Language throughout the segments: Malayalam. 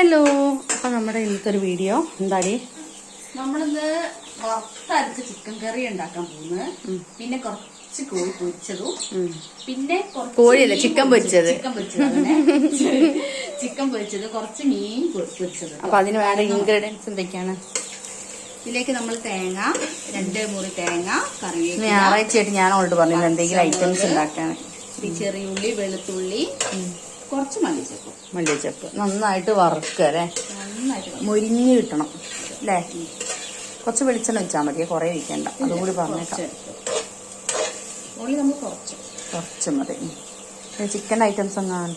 ഹലോ അപ്പൊ നമ്മുടെ ഇന്നത്തെ ഒരു വീഡിയോ എന്താടി? നമ്മളിന്ന് വറുത്തരച്ച ചിക്കൻ കറി ഉണ്ടാക്കാൻ പോകുന്നത് പിന്നെ കുറച്ച് കോഴി പൊരിച്ചതും. പിന്നെ കോഴിയല്ല, ചിക്കൻ പൊരിച്ചത്. ചിക്കൻ പൊരിച്ചത്. ചിക്കൻ പൊരിച്ചത് കുറച്ച് മീൻ പൊരിച്ചത് അപ്പൊ അതിന് വേണ്ട ഇൻഗ്രീഡിയൻസ് എന്തൊക്കെയാണ്? ഇതിലേക്ക് നമ്മൾ തേങ്ങ രണ്ട് മുറി തേങ്ങ കറി ഞായറാഴ്ചയായിട്ട് ഞാൻ അവളോട് പറഞ്ഞില്ല എന്തെങ്കിലും ഐറ്റംസ് ഉണ്ടാക്കാൻ. ചെറിയുള്ളി വെളുത്തുള്ളി. കുറച്ച് മല്ലിച്ചപ്പ്. മല്ലിച്ചപ്പ്. നന്നായിട്ട് വറുക്കുക അല്ലേ? നന്നായിട്ട് മുരിഞ്ഞ് കിട്ടണം അല്ലേ? കുറച്ച് വെളിച്ചെണ്ണ വെച്ചാൽ മതി. കുറേ ഒഴിക്കണ്ട. അതും കൂടി പറഞ്ഞേക്കാം. കുറച്ച് ഉള്ളി നമ്മൾ കുറച്ച്. കുറച്ച് മതി. ചിക്കൻ ഐറ്റംസ് ഒന്നാണ്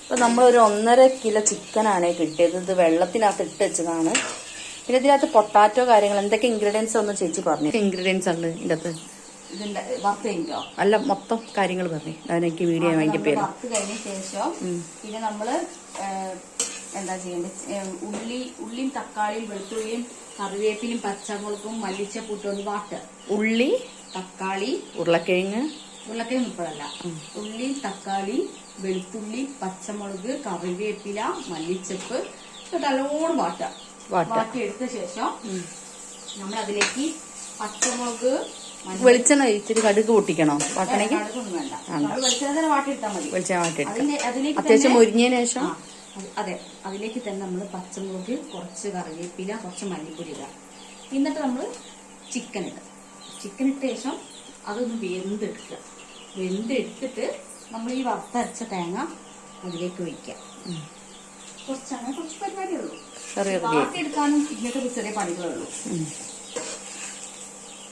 അപ്പൊ നമ്മളൊരു ഒന്നര കിലോ ചിക്കനാണ് കിട്ടിയത്. ഇത് വെള്ളത്തിനകത്ത് ഇട്ട് വെച്ചതാണ്. പിന്നെ ഇതിനകത്ത് പൊട്ടാറ്റോ കാര്യങ്ങൾ എന്തൊക്കെ ഇൻഗ്രീഡിയൻസ് ഒന്ന് ചേച്ചി പറഞ്ഞു? ഇൻഗ്രീഡിയൻസ് ഉണ്ട് അകത്ത്. കഴിഞ്ഞോ അല്ല മൊത്തം കാര്യങ്ങൾ പറഞ്ഞു. എനിക്ക് വീഡിയോ പേര്. വറുത്ത് കഴിഞ്ഞ ശേഷം പിന്നെ നമ്മൾ എന്താ ചെയ്യേണ്ടത്? ഉള്ളി ഉള്ളിയും തക്കാളിയും വെളുത്തുള്ളിയും കറിവേപ്പിലും പച്ചമുളകും മല്ലിച്ചപ്പൂട്ടും ഒന്ന് വാട്ടുക. ഉള്ളി തക്കാളി ഉരുളക്കിഴങ്ങ്. ഉരുളക്കിഴങ്ങ് ഇപ്പോഴല്ല ഉള്ളി തക്കാളി വെളുത്തുള്ളി പച്ചമുളക് കറിവേപ്പില മല്ലിച്ചപ്പ് നല്ലോണം വാട്ടുക. വാട്ടി വാട്ടിയെടുത്ത ശേഷം നമ്മളതിലേക്ക് പച്ചമുളക് വെളിച്ചെണ്ണ ഇച്ചിരി കടുക് പൊട്ടിക്കണോ? വാട്ടണേക്ക്? വെളിച്ചെണ്ണ അതിലേക്ക് അത്യാവശ്യം മുരിഞ്ഞതിന് ശേഷം? അത്- അതെ അതിലേക്ക് തന്നെ നമ്മൾ പച്ചമുളക് കുറച്ച് കറിവേപ്പില കുറച്ച് മല്ലിപ്പൊടി ഇടുക. എന്നിട്ട് നമ്മൾ ചിക്കൻ ഇടുക. ചിക്കൻ ഇട്ട ശേഷം അതൊന്ന് വെന്തെടുക്കുക. വെന്തെടുത്തിട്ട് നമ്മൾ ഈ വറുത്തരച്ച തേങ്ങ അതിലേക്ക് ഒഴിക്കുക. കുറച്ചാണ് കുറച്ച് പരിപാടിയുള്ളൂ ബാക്കി എടുക്കാനും ഇങ്ങനത്തെ ചെറിയ പണികളുള്ളൂ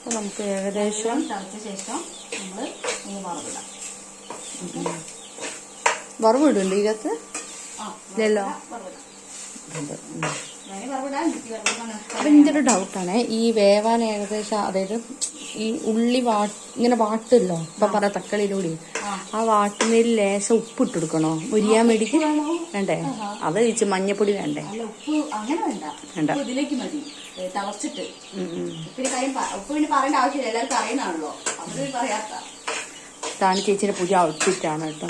നമുക്ക് ഏകദേശം തിളച്ച ശേഷം നമ്മൾ ഇനി വറവിടാം. വറവിടുണ്ട് ഇതിനകത്ത്? ഇല്ലല്ലോ. അപ്പൊ എന്റെ ഒരു ഡൗട്ടാണ് ഈ വേവാൻ ഏകദേശം അതായത് ഈ ഉള്ളി വാ ഇങ്ങനെ വാട്ടല്ലോ? ഇപ്പൊ പറ തക്കളിയിലൂടെ. ആ. വാട്ടുന്നതിൽ ലേശം ഉപ്പ് ഇട്ട് കൊടുക്കണോ മുരിയാൻ വേണ്ടിക്ക് വേണ്ടേ? അത് കഴിച്ച് മഞ്ഞപ്പൊടി വേണ്ടേ? വേണ്ട. ഇതിലേക്ക് മതി. തിളച്ചിട്ട്. ഉപ്പ് പിന്നെ പറയേണ്ട ആവശ്യമില്ല. എല്ലാവർക്കും അറിയുന്നതാണല്ലോ. അവർ പറയാത്ത. ഇതാണ് ചേച്ചിയുടെ പുതിയ ഔട്ട്ഫിറ്റ് ആണ് കേട്ടോ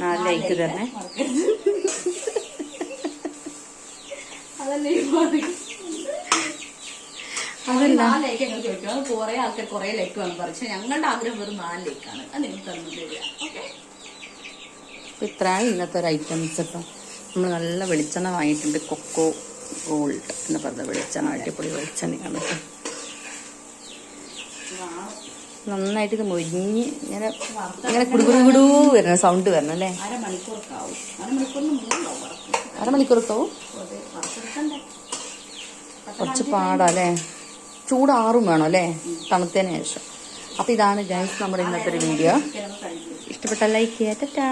നാല് ലൈക്ക് തന്നെ. മറക്കരുത്. അതല്ലേ നാല് ലൈക്ക് ഞങ്ങൾ ചോദിക്കും അത് കുറെ ആൾക്കാർ കുറെ ലൈക്ക് വേണം പറിച്ചു ഞങ്ങളുടെ ആഗ്രഹം വെറും നാല് ലേക്കാണ് അത് നിങ്ങൾ തന്നു തരിക. ഓക്കെ ഇത്രയാണ് ഇന്നത്തെ ഒരു ഐറ്റംസ് ഇപ്പം നമ്മൾ നല്ല വെളിച്ചെണ്ണ വാങ്ങിയിട്ടുണ്ട്. കൊക്കോ ഗോൾഡ് എന്ന് പറഞ്ഞ വെളിച്ചെണ്ണ അടിപൊളി വെളിച്ചെണ്ണയാണ് കേട്ടോ നന്നായിട്ട് ഇത് മൊരിഞ്ഞ് ഇങ്ങനെ ഇങ്ങനെ കുടുകുടുകുടു വരണം സൗണ്ട് വരണം അല്ലേ? അരമണിക്കൂറൊക്കെ ആവും കുറച്ച് പാടാ വറക്കും ചൂടാറും വേണം അല്ലേ? തണുത്തതിന് ശേഷം. അപ്പൊ ഇതാണ് ഗൈസ് നമ്മുടെ ഇന്നത്തെ ഒരു വീഡിയോ ഇഷ്ടപ്പെട്ട ലൈക്ക് ചെയ്യാ ടാ